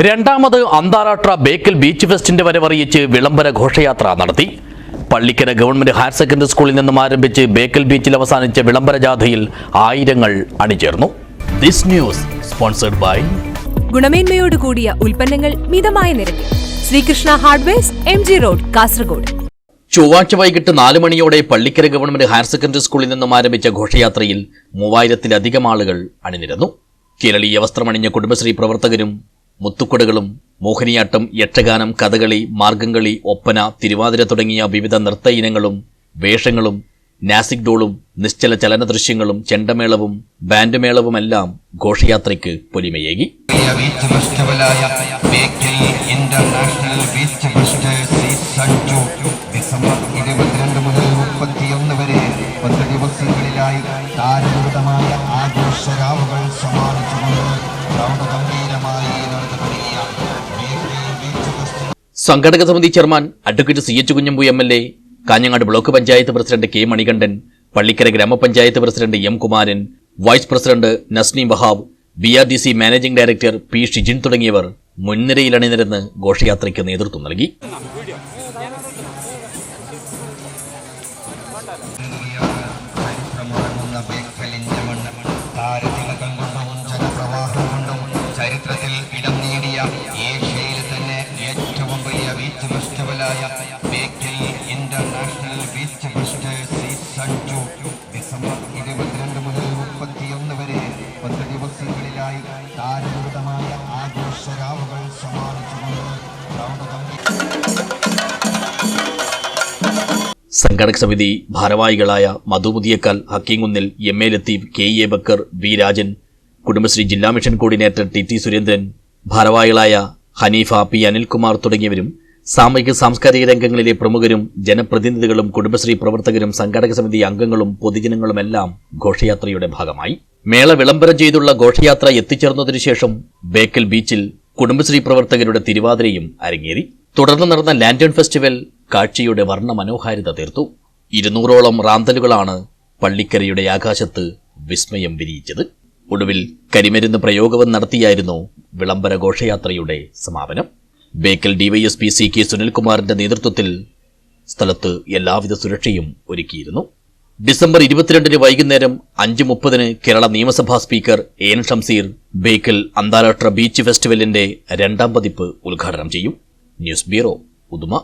രണ്ടാമത് അന്താരാഷ്ട്ര ബേക്കൽ ബീച്ച് ഫെസ്റ്റിന്റെ വരവറിയിച്ച് വിളംബര ഘോഷയാത്ര നടത്തി. പള്ളിക്കര ഗവൺമെന്റ് ഹയർ സെക്കൻഡറി സ്കൂളിൽ നിന്നും ആരംഭിച്ച് ബേക്കൽ ബീച്ചിൽ അവസാനിച്ച വിളംബര ജാഥയിൽ ആയിരങ്ങൾ അണിചേർന്നു. ദിസ് ന്യൂസ് സ്പോൺസർഡ് ബൈ ഗുണമേന്മയോട് കൂടിയ ഉൽപ്പന്നങ്ങൾ മിതമായ നിരക്കിൽ. Sreekrishna hardwares M G road Kasaragod. ചൊവ്വാഴ്ച വൈകിട്ട് നാല് മണിയോടെ പള്ളിക്കര ഗവൺമെന്റ് ഹയർ സെക്കൻഡറി സ്കൂളിൽ നിന്നും ആരംഭിച്ച ഘോഷയാത്രയിൽ മൂവായിരത്തിലധികം ആളുകൾ അണിനിരന്നു. കേരളീയ വസ്ത്രമണിഞ്ഞ കുടുംബശ്രീ പ്രവർത്തകരും മുത്തുക്കുടകളും മോഹിനിയാട്ടം യക്ഷഗാനം കഥകളി മാർഗംകളി ഒപ്പന തിരുവാതിര തുടങ്ങിയ വിവിധ നൃത്ത ഇനങ്ങളും വേഷങ്ങളും നാസിക് ഡോളും നിശ്ചല ചലന ദൃശ്യങ്ങളും ചെണ്ടമേളവും ബാൻഡ് മേളവുമെല്ലാം ഘോഷയാത്രയ്ക്ക് പൊലിമയേകി. ായി ഇരുപത്തിരണ്ട് മുതൽ മുപ്പത്തിയൊന്ന് വരെ പത്ത് ദിവസങ്ങളിലായി ആഘോഷരാവുകൾ സമ്മാനിച്ചുകൊണ്ട് സംഘടക സമിതി chairman advocate C H Kunhambu M L A Kanhangad block panchayat president K Manikandan Pallikkara ഗ്രാമപഞ്ചായത്ത് president M Kumaran vice president Nasni Bahab B R D C managing director P Shijin തുടങ്ങിയവർ മുൻനിരയിൽ അണിനിരന്ന് ഘോഷയാത്രയ്ക്ക് നേതൃത്വം നൽകി. ചരിത്രത്തിൽ ഇടം നേടിയ ഫെസ്റ്റിവലായ Bekal international beach fest season two December ഇരുപത്തിരണ്ട് മുതൽ മുപ്പത്തിയൊന്ന് വരെ പത്ത് ദിവസങ്ങളിലായി താരഭൂതമായ ആഘോഷരാവുകൾ സമ്മാനിച്ചുകൊണ്ട് സംഘടക സമിതി ഭാരവാഹികളായ Madhu Mudiyakkal Hakeem Kunnil M A Latheef K A Bakker B Rajan Kudumbashree ജില്ലാ mission coordinator T T Surendran ഭാരവാഹികളായ ഹനീഫ പി അനിൽകുമാർ തുടങ്ങിയവരും സാമൂഹിക സാംസ്കാരിക രംഗങ്ങളിലെ പ്രമുഖരും ജനപ്രതിനിധികളും കുടുംബശ്രീ പ്രവർത്തകരും സംഘാടക സമിതി അംഗങ്ങളും പൊതുജനങ്ങളുമെല്ലാം ഘോഷയാത്രയുടെ ഭാഗമായി. മേള വിളംബരം ചെയ്തുള്ള ഘോഷയാത്ര എത്തിച്ചേർന്നതിനു ശേഷം ബേക്കൽ ബീച്ചിൽ കുടുംബശ്രീ പ്രവർത്തകരുടെ തിരുവാതിരയും അരങ്ങേറി. തുടർന്ന് നടന്ന ലാൻഡേൺ ഫെസ്റ്റിവൽ കാഴ്ചയുടെ വർണ മനോഹാരിത തീർത്തു. ഇരുന്നൂറോളം റാന്തലുകളാണ് പള്ളിക്കരയുടെ ആകാശത്ത് വിസ്മയം വിരിയിച്ചത്. ഒടുവിൽ കരിമരുന്ന് പ്രയോഗവും നടത്തിയായിരുന്നു വിളംബര ഘോഷയാത്രയുടെ സമാപനം. ബേക്കൽ ഡിവൈഎസ്പി സി കെ സുനിൽകുമാറിന്റെ നേതൃത്വത്തിൽ സ്ഥലത്ത് എല്ലാവിധ സുരക്ഷയും ഒരുക്കിയിരുന്നു. ഡിസംബർ ഇരുപത്തിരണ്ടിന് വൈകുന്നേരം അഞ്ച് മുപ്പതിന് കേരള നിയമസഭാ സ്പീക്കർ എൻ ഷംസീർ ബേക്കൽ അന്താരാഷ്ട്ര ബീച്ച് ഫെസ്റ്റിവലിന്റെ രണ്ടാം പതിപ്പ് ഉദ്ഘാടനം ചെയ്യും. News bureau Uduma.